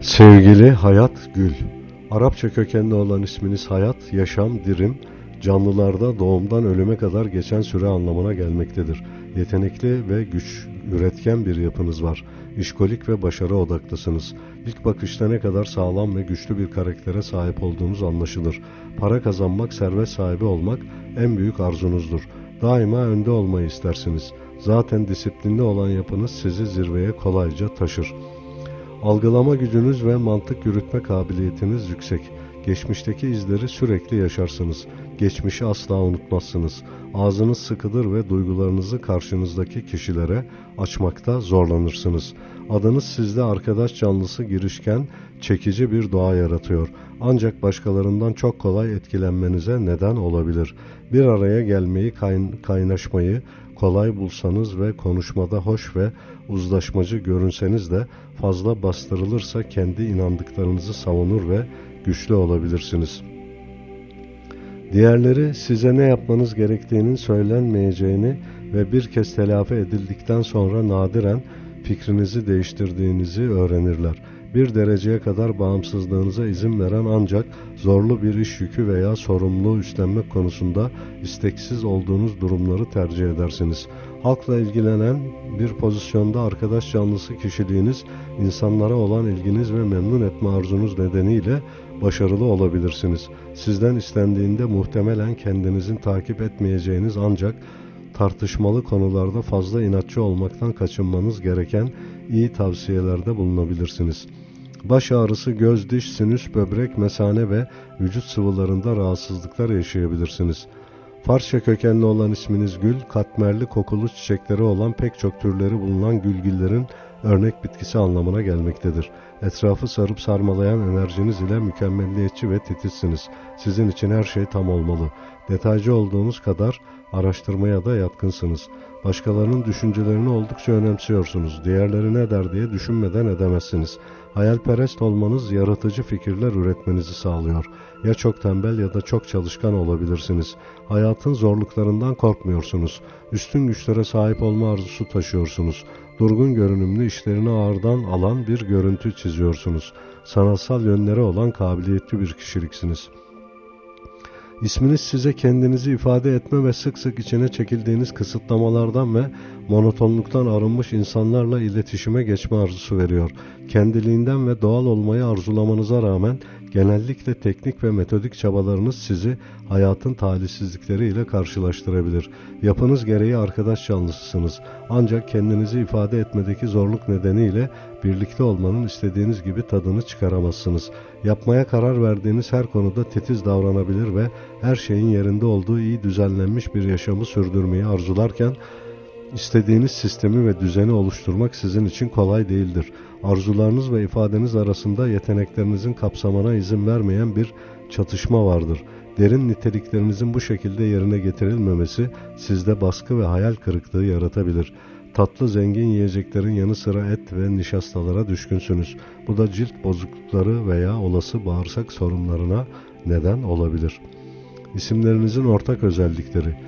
Sevgili Hayat Gül, Arapça kökenli olan isminiz hayat, yaşam, dirim, canlılarda doğumdan ölüme kadar geçen süre anlamına gelmektedir. Yetenekli ve güç, üretken bir yapınız var. İşkolik ve başarı odaklısınız. İlk bakışta ne kadar sağlam ve güçlü bir karaktere sahip olduğunuz anlaşılır. Para kazanmak, servet sahibi olmak en büyük arzunuzdur. Daima önde olmayı istersiniz. Zaten disiplinli olan yapınız sizi zirveye kolayca taşır. Algılama gücünüz ve mantık yürütme kabiliyetiniz yüksek. Geçmişteki izleri sürekli yaşarsınız. Geçmişi asla unutmazsınız. Ağzınız sıkıdır ve duygularınızı karşınızdaki kişilere açmakta zorlanırsınız. Adınız sizde arkadaş canlısı girişken çekici bir doğa yaratıyor. Ancak başkalarından çok kolay etkilenmenize neden olabilir. Bir araya gelmeyi, kayn- kaynaşmayı kolay bulsanız ve konuşmada hoş ve uzlaşmacı görünseniz de fazla bastırılırsa kendi inandıklarınızı savunur ve güçlü olabilirsiniz. Diğerleri size ne yapmanız gerektiğinin söylenmeyeceğini ve bir kez telafi edildikten sonra nadiren fikrinizi değiştirdiğinizi öğrenirler. Bir dereceye kadar bağımsızlığınıza izin veren ancak zorlu bir iş yükü veya sorumluluğu üstlenmek konusunda isteksiz olduğunuz durumları tercih edersiniz. Halkla ilgilenen bir pozisyonda arkadaş canlısı kişiliğiniz, insanlara olan ilginiz ve memnun etme arzunuz nedeniyle başarılı olabilirsiniz. Sizden istendiğinde muhtemelen kendinizin takip etmeyeceğiniz ancak tartışmalı konularda fazla inatçı olmaktan kaçınmanız gereken iyi tavsiyelerde bulunabilirsiniz. Baş ağrısı, göz, diş, sinüs, böbrek, mesane ve vücut sıvılarında rahatsızlıklar yaşayabilirsiniz. Farsça kökenli olan isminiz gül, katmerli kokulu çiçekleri olan pek çok türleri bulunan gülgillerin örnek bitkisi anlamına gelmektedir. Etrafı sarıp sarmalayan enerjiniz ile mükemmelliyetçi ve titizsiniz. Sizin için her şey tam olmalı. Detaycı olduğunuz kadar araştırmaya da yatkınsınız. Başkalarının düşüncelerini oldukça önemsiyorsunuz. Diğerleri ne der diye düşünmeden edemezsiniz. Hayalperest olmanız yaratıcı fikirler üretmenizi sağlıyor. Ya çok tembel ya da çok çalışkan olabilirsiniz. Hayatın zorluklarından korkmuyorsunuz. Üstün güçlere sahip olma arzusu taşıyorsunuz. Durgun görünümlü işlerini ağırdan alan bir görüntü çiziyorsunuz. Sanatsal yönleri olan kabiliyetli bir kişiliksiniz. İsminiz size kendinizi ifade etme ve sık sık içine çekildiğiniz kısıtlamalardan ve monotonluktan arınmış insanlarla iletişime geçme arzusu veriyor. Kendiliğinden ve doğal olmayı arzulamanıza rağmen genellikle teknik ve metodik çabalarınız sizi hayatın talihsizlikleriyle karşılaştırabilir. Yapınız gereği arkadaş canlısısınız. Ancak kendinizi ifade etmedeki zorluk nedeniyle birlikte olmanın istediğiniz gibi tadını çıkaramazsınız. Yapmaya karar verdiğiniz her konuda titiz davranabilir ve her şeyin yerinde olduğu iyi düzenlenmiş bir yaşamı sürdürmeyi arzularken istediğiniz sistemi ve düzeni oluşturmak sizin için kolay değildir. Arzularınız ve ifadeniz arasında yeteneklerinizin kapsamana izin vermeyen bir çatışma vardır. Derin niteliklerinizin bu şekilde yerine getirilmemesi sizde baskı ve hayal kırıklığı yaratabilir. Tatlı zengin yiyeceklerin yanı sıra et ve nişastalara düşkünsünüz. Bu da cilt bozuklukları veya olası bağırsak sorunlarına neden olabilir. İsimlerinizin ortak özellikleri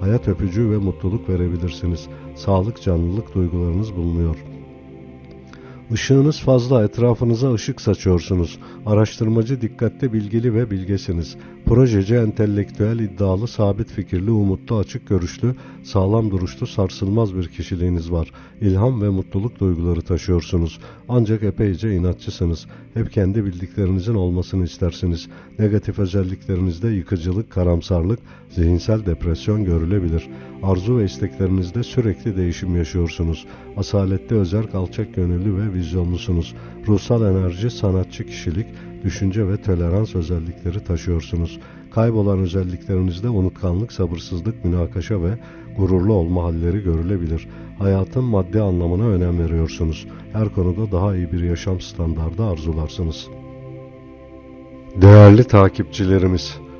hayat öpücüğü ve mutluluk verebilirsiniz. Sağlık, canlılık duygularınız bulunuyor. Işığınız fazla, etrafınıza ışık saçıyorsunuz. Araştırmacı, dikkatli, bilgili ve bilgesiniz. Projeci, entelektüel, iddialı, sabit fikirli, umutlu, açık görüşlü, sağlam duruşlu, sarsılmaz bir kişiliğiniz var. İlham ve mutluluk duyguları taşıyorsunuz. Ancak epeyce inatçısınız. Hep kendi bildiklerinizin olmasını istersiniz. Negatif özelliklerinizde yıkıcılık, karamsarlık, zihinsel depresyon görülebilir. Arzu ve isteklerinizde sürekli değişim yaşıyorsunuz. Asaletli, özerk, alçak gönüllü ve vizyonlusunuz. Ruhsal enerji, sanatçı kişilik, düşünce ve tolerans özellikleri taşıyorsunuz. Kaybolan özelliklerinizde unutkanlık, sabırsızlık, münakaşa ve gururlu olma halleri görülebilir. Hayatın maddi anlamına önem veriyorsunuz. Her konuda daha iyi bir yaşam standardı arzularsınız. Değerli takipçilerimiz,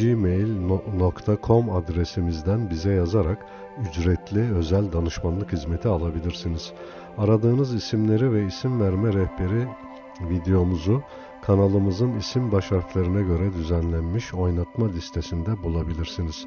gmail.com adresimizden bize yazarak ücretli özel danışmanlık hizmeti alabilirsiniz. Aradığınız isimleri ve isim verme rehberi videomuzu kanalımızın isim baş harflerine göre düzenlenmiş oynatma listesinde bulabilirsiniz.